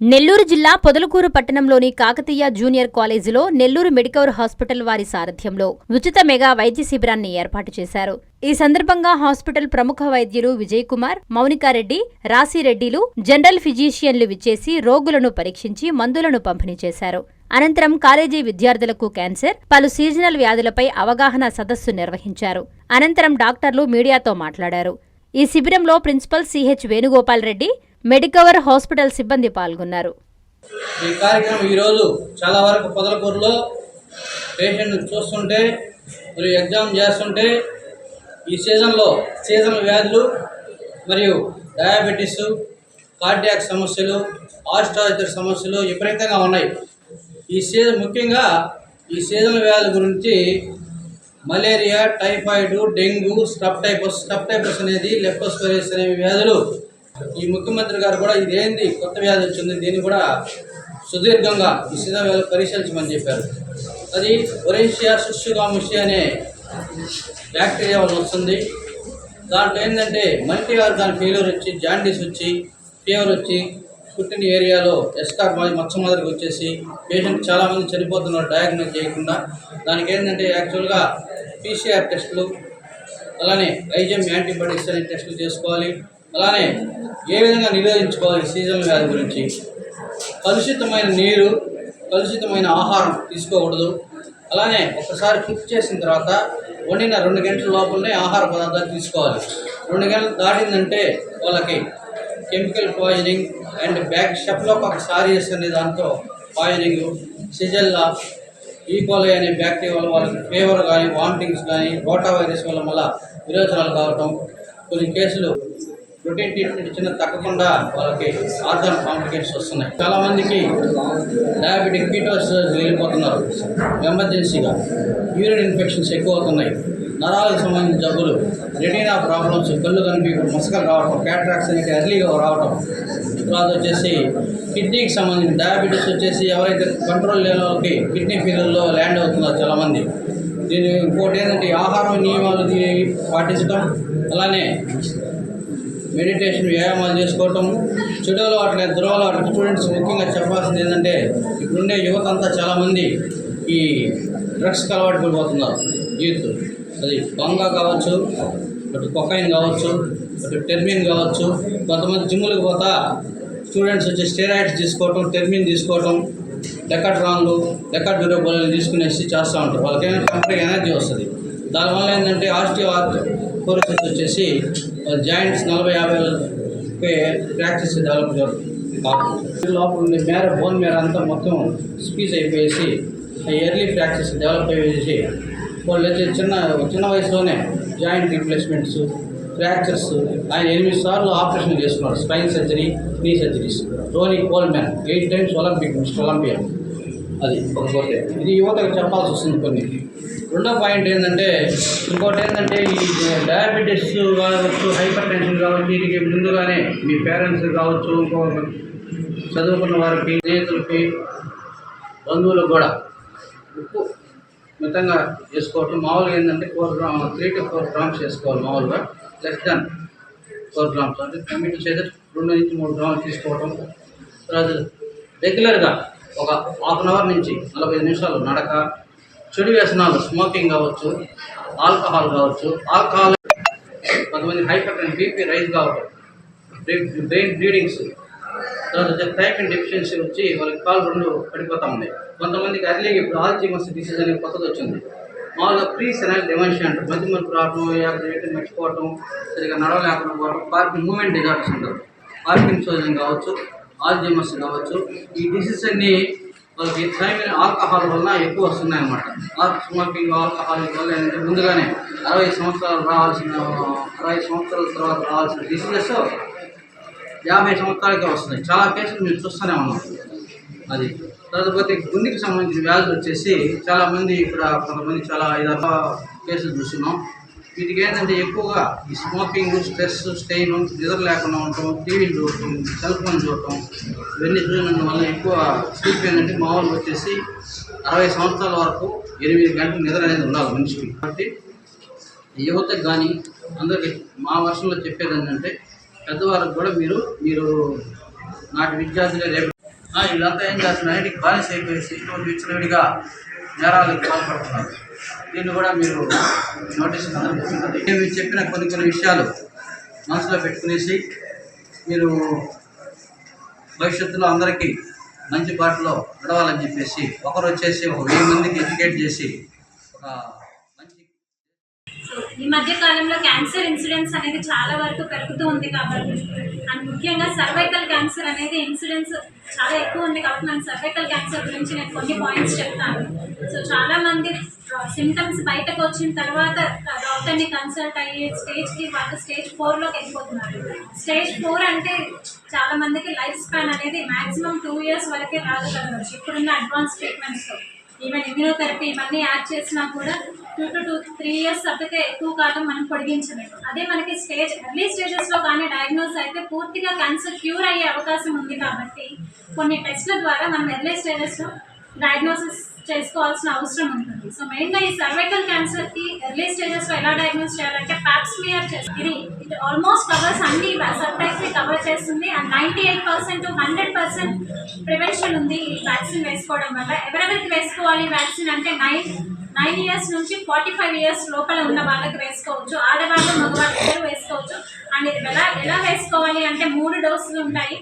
నెల్లూరు జిల్లా పొదలకూరు పట్టణంలోని కాకతీయ జూనియర్ కాలేజీలో నెల్లూరు మెడికవర్ హాస్పిటల్ వారి సారథ్యంలో ఉచిత మెగా వైద్య శిబిరాన్ని ఏర్పాటు చేశారు. ఈ సందర్భంగా హాస్పిటల్ ప్రముఖ వైద్యులు విజయ్ కుమార్ మౌనికారెడ్డి రాశిరెడ్డిలు జనరల్ ఫిజీషియన్లు విచ్చేసి రోగులను పరీక్షించి మందులను పంపిణీ చేశారు. అనంతరం కాలేజీ విద్యార్థులకు క్యాన్సర్ పలు సీజనల్ వ్యాధులపై అవగాహన సదస్సు నిర్వహించారు. అనంతరం డాక్టర్లు మీడియాతో మాట్లాడారు. ఈ శిబిరంలో principal CH Venugopal Reddy Medicover hospital సిబ్బంది పాల్గొన్నారు. ఈ కార్యక్రమం ఈరోజు చాలా వరకు పొదలకూరులో పేషెంట్ చూస్తుంటే మరియు ఎగ్జామ్ చేస్తుంటే ఈ సీజన్లో సీజన్ వ్యాధులు మరియు డయాబెటీస్ కార్డియాక్ సమస్యలు ఆస్ట్రాయితర సమస్యలు విపరీతంగా ఉన్నాయి. ఈ సీజన్ ముఖ్యంగా ఈ సీజన్ వ్యాధుల గురించి malaria typhoid dengue scrub typhus scrub typhus అనేది లెప్టోస్పైరస్ అనే వ్యాధులు ఈ ముఖ్యమంత్రి గారు కూడా ఇదేంది కొత్త వ్యాధి వచ్చింది దీన్ని కూడా సుదీర్ఘంగా ఈ పరిశీలించమని చెప్పారు. అది ఒరేషియా సుషుగాముషి అనే బ్యాక్టీరియా వస్తుంది. దాంట్లో ఏంటంటే మల్టీ ఆర్గాన్ ఫెయిల్యూర్ వచ్చి జాండీస్ వచ్చి ఫీవర్ వచ్చి పుట్టిన ఏరియాలో ఎస్కార్ మచ్చ మాదిరికి వచ్చేసి పేషెంట్ చాలామంది చనిపోతున్నారు డయాగ్నోస్ చేయకుండా. దానికి ఏంటంటే యాక్చువల్గా పీసీఆర్ టెస్టులు అలానే ఐజెమ్ యాంటీబాడీస్ అనే టెస్టులు చేసుకోవాలి. అలానే ఏ విధంగా నిరోధించుకోవాలి సీజన్ వ్యాధి గురించి? కలుషితమైన నీరు కలుషితమైన ఆహారం తీసుకోకూడదు. అలానే ఒకసారి కుక్ చేసిన తర్వాత వండిన రెండు గంటల లోపలనే ఆహార పదార్థాలు తీసుకోవాలి. రెండు గంటలు దాటిందంటే వాళ్ళకి chemical poisoning and back షెఫ్లోపాక్ aureus అనే దాంతో పాయిజనింగ్ సిజల్లా ఈకోలై అనే బ్యాక్టీరియా వల్ల వాళ్ళకి ఫీవర్ కానీ వామిటింగ్స్ కానీ రోటా వైరస్ వల్ల మళ్ళీ విరోచనాలు కావటం కొన్ని కేసులు రొటీన్ ట్రీట్మెంట్ ఇచ్చిన తగ్గకుండా వాళ్ళకి ఆర్థర్ కాంప్లికేషన్స్ వస్తున్నాయి. చాలా మందికి డయాబెటిక్ కీటోస్ వెళ్ళిపోతున్నారు. ఎమర్జెన్సీగా. యూరిన్ ఇన్ఫెక్షన్స్ ఎక్కువ అవుతున్నాయి నరాలకు సంబంధించిన జబ్బులు రెటీనా ప్రాబ్లమ్స్ కళ్ళు కనిపి మసకలు రావటం క్యాట్రాక్స్ అనేది ఎర్లీగా రావటం. తర్వాత వచ్చేసి కిడ్నీకి సంబంధించిన డయాబెటీస్ వచ్చేసి ఎవరైతే కంట్రోల్ లేని వాళ్ళకి కిడ్నీ ఫీలర్లో ల్యాండ్ అవుతున్నారు చాలామంది. దీని ఇంకోటి ఏంటంటే ఆహారం నియమాలు పాటించడం అలానే మెడిటేషన్ వ్యాయామాలు చేసుకోవటం చెడు అలవాట్లు దురవ అలవాట్లు స్టూడెంట్స్ ముఖ్యంగా చెప్పాల్సింది ఏంటంటే ఇప్పుడుండే యువత అంతా చాలామంది ఈ డ్రగ్స్కి అలవాటు పడిపోతున్నారు యూత్. అది బంగా కావచ్చు అటు కొకైన్ కావచ్చు అటు టెర్మిన్ కావచ్చు. కొంతమంది జిమ్ములకు పోతా స్టూడెంట్స్ వచ్చి స్టెరాయిడ్స్ తీసుకోవటం టెర్మిన్ తీసుకోవటం డెకట్రాన్లు డెకడ్యూరబుల్ తీసుకునేసి చేస్తూ ఉంటారు. వాళ్ళకి కంపెనీ ఎనర్జీ వస్తుంది. దానివల్ల ఏంటంటే ఆస్టియో కోరిసిస్ వచ్చేసి జాయింట్స్ నలభై యాభై ప్రాక్టీస్ డెవలప్ జరుగుతుంది లోపల ఉండే మేర బోన్ మేర అంతా మొత్తం స్పీచ్ అయిపోయేసి ఇయర్లీ ప్రాక్టీస్ డెవలప్ అయ్యేసి వాళ్ళు వచ్చి చిన్న చిన్న వయసులోనే జాయింట్ రీప్లేస్మెంట్స్ ఫ్రాక్చర్స్ ఆయన ఎనిమిది సార్లు ఆపరేషన్ చేసుకున్నాడు spine surgery knee surgeries. Tony Coleman eight times Olympic Mister Olympia అది ఒక ఇది యువతకు చెప్పాల్సి వస్తుంది కొన్ని. రెండో పాయింట్ ఏంటంటే ఇంకోటి ఏంటంటే ఈ డయాబెటీస్ కావచ్చు హైపర్ టెన్షన్ కావచ్చు వీటికి ముందుగానే మీ పేరెంట్స్ కావచ్చు ఇంకో చదువుకున్న వారికి స్నేహితులకి బంధువులకు కూడా ఉప్పు మితంగా చేసుకోవటం మామూలుగా ఏంటంటే four gram three to four grams చేసుకోవాలి మామూలుగా లెస్ దాన్ ఫోర్ గ్రామ్స్ అంటే కమిటీ చేస్తే రెండు నుంచి మూడు గ్రాములు తీసుకోవటం. తర్వాత రెగ్యులర్గా ఒక హాఫ్ అన్ అవర్ నుంచి నలభై నిమిషాలు నడక చెడు వ్యసనాలు స్మోకింగ్ కావచ్చు ఆల్కహాల్ కావచ్చు ఆల్కహాల్ కొంతమంది హైపర్ టెన్షన్ బీపీ రైజ్ కావటం బ్రెయిన్ బ్లీడింగ్స్ తర్వాత టైప్ అండ్ డెఫిషియన్సీ వచ్చి వాళ్ళకి కాలు రెండు పడిపోతా ఉన్నాయి. కొంతమందికి అర్లీ ఇప్పుడు ఆల్జీమస్ డిసీజ్ అనేది కొత్తది వచ్చింది. మామూలుగా ప్రీ సెనల్ డెమెన్షియా అంటారు. మధ్య మధ్య రావడం యాభై మర్చిపోవటం సరిగా నడవలేకుండా పోవడం పార్కింగ్ మూమెంట్ డిజార్డర్స్ అంటారు. పార్కింగ్ సోజన్ కావచ్చు ఆల్జీమస్ కావచ్చు. ఈ డిసీజ్ అన్ని వాళ్ళకి థైమిన్ ఆల్కహాల్ వల్ల ఎక్కువ వస్తున్నాయి అన్నమాట స్మోకింగ్ ఆల్కహాల్ వల్ల ఏంటంటే ముందుగానే అరవై సంవత్సరాలు రావాల్సిన అరవై సంవత్సరాల తర్వాత రావాల్సిన డిసీజెస్ యాభై సంవత్సరాలకే వస్తున్నాయి. చాలా కేసులు మీరు చూస్తూనే ఉన్నాం అది తర్వాత గుండెకి సంబంధించిన వ్యాధులు వచ్చేసి చాలామంది ఇక్కడ కొంతమంది చాలా ఐదారు కేసులు చూస్తున్నాం. వీటికి ఏంటంటే ఎక్కువగా ఈ స్మోకింగ్ స్ట్రెస్ స్టెయిన్ నిద్ర లేకుండా ఉండటం టీవీలు చూడటం సెల్ ఫోన్ చూడటం ఇవన్నీ చూడడం వల్ల ఎక్కువ స్లీప్ ఏంటంటే మామూలుగా వచ్చేసి అరవై సంవత్సరాల వరకు ఎనిమిది గంటలు నిద్ర అనేది ఉండాలి మనిషికి. కాబట్టి యువతకు కానీ అందరికీ మా వర్షంలో చెప్పేది ఏంటంటే పెద్దవారికి కూడా మీరు మీరు నాటి విద్యార్థులే రేపు. వీళ్ళంతా ఏం చేస్తున్నారు? వీటికి బానిస అయిపోయేసి ఇటువంటి విచ్చలవిడిగా నేరాలకు పాల్పడుతున్నారు. దీన్ని కూడా మీరు నోటీస్ అందరికీ చెప్పిన కొన్ని కొన్ని విషయాలు మనసులో పెట్టుకునేసి మీరు భవిష్యత్తులో అందరికీ మంచి బాటలో నడవాలని చెప్పేసి ఒకరు వచ్చేసి ఒక వెయ్యి మందికి ఎడ్యుకేట్ చేసి ఒక మంచి ఈ మధ్య కాలంలో క్యాన్సర్ ఇన్సిడెన్స్ అనేది చాలా వరకు పెరుగుతూ ఉంది కాబట్టి అండ్ ముఖ్యంగా సర్వైకల్ క్యాన్సర్ అనేది ఇన్సిడెన్స్ చాలా ఎక్కువ ఉంది కాబట్టి నేను సర్వైకల్ క్యాన్సర్ గురించి నేను కొన్ని పాయింట్స్ చెప్తాను. సో చాలా మంది సిమ్టమ్స్ బయటకు వచ్చిన తర్వాత డాక్టర్ని కన్సల్ట్ అయ్యి స్టేజ్కి వాళ్ళు స్టేజ్ ఫోర్లోకి వెళ్ళిపోతున్నారు. స్టేజ్ ఫోర్ అంటే చాలా మందికి లైఫ్ స్పాన్ అనేది మాక్సిమం టూ ఇయర్స్ వరకే రాగలగవచ్చు. ఇప్పుడున్న అడ్వాన్స్ ట్రీట్మెంట్స్తో ఈవెన్ ఇమ్యూనోథెరపీ ఇవన్నీ యాడ్ చేసినా కూడా two to two three years తప్పితే ఎక్కువ కాలం మనం పొడిగించలేము. అదే మనకి స్టేజ్ ఎర్లీ స్టేజెస్లో కానీ డయాగ్నోస్ అయితే పూర్తిగా క్యాన్సర్ క్యూర్ అయ్యే అవకాశం ఉంది కాబట్టి కొన్ని టెస్ట్ల ద్వారా మనం ఎర్లీ స్టేజెస్లో డయాగ్నోసిస్ చేసుకోవాల్సిన అవసరం ఉంటుంది. సో మెయిన్గా ఈ సర్వైకల్ క్యాన్సర్కి ఎర్లీ స్టేజెస్లో ఎలా డయాగ్నోస్ చేయాలంటే ప్యాప్స్మియర్ చేస్తుంది ఇది ఇది ఆల్మోస్ట్ కవర్స్ అన్ని సబ్టైప్స్ని కవర్ చేస్తుంది and ninety eight percent to hundred percent prevention ఉంది ఈ వ్యాక్సిన్ వేసుకోవడం వల్ల. ఎవరెవరికి వేసుకోవాలి వ్యాక్సిన్ అంటే నైన్ నైన్ ఇయర్స్ నుంచి ఫార్టీ ఫైవ్ ఇయర్స్ లోపల ఉన్న వాళ్ళకి వేసుకోవచ్చు. ఆడవాళ్ళు మగవాళ్ళు ఇద్దరు వేసుకోవచ్చు. అండ్ ఇది ఎలా ఎలా వేసుకోవాలి అంటే మూడు డోసులు ఉంటాయి.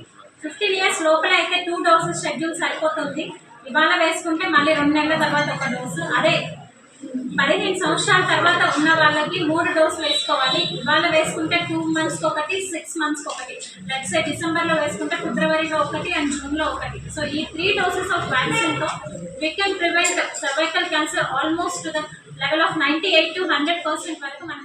ఫిఫ్టీన్ ఇయర్స్ లోపల అయితే టూ డోసెస్ షెడ్యూల్ సరిపోతుంది. ఇవాళ వేసుకుంటే మళ్ళీ రెండు నెలల తర్వాత ఒక డోసు అదే పదిహేను సంవత్సరాల తర్వాత ఉన్న వాళ్ళకి మూడు డోసులు వేసుకోవాలి. ఇవాళ వేసుకుంటే టూ మంత్స్కి ఒకటి సిక్స్ మంత్స్కి ఒకటి. లెట్స్ డిసెంబర్లో వేసుకుంటే ఫిబ్రవరిలో ఒకటి అండ్ జూన్లో ఒకటి. సో ఈ three doses of వ్యాక్సిన్తో we can prevent cervical cancer almost the level of ninety eight to hundred percent వరకు మనం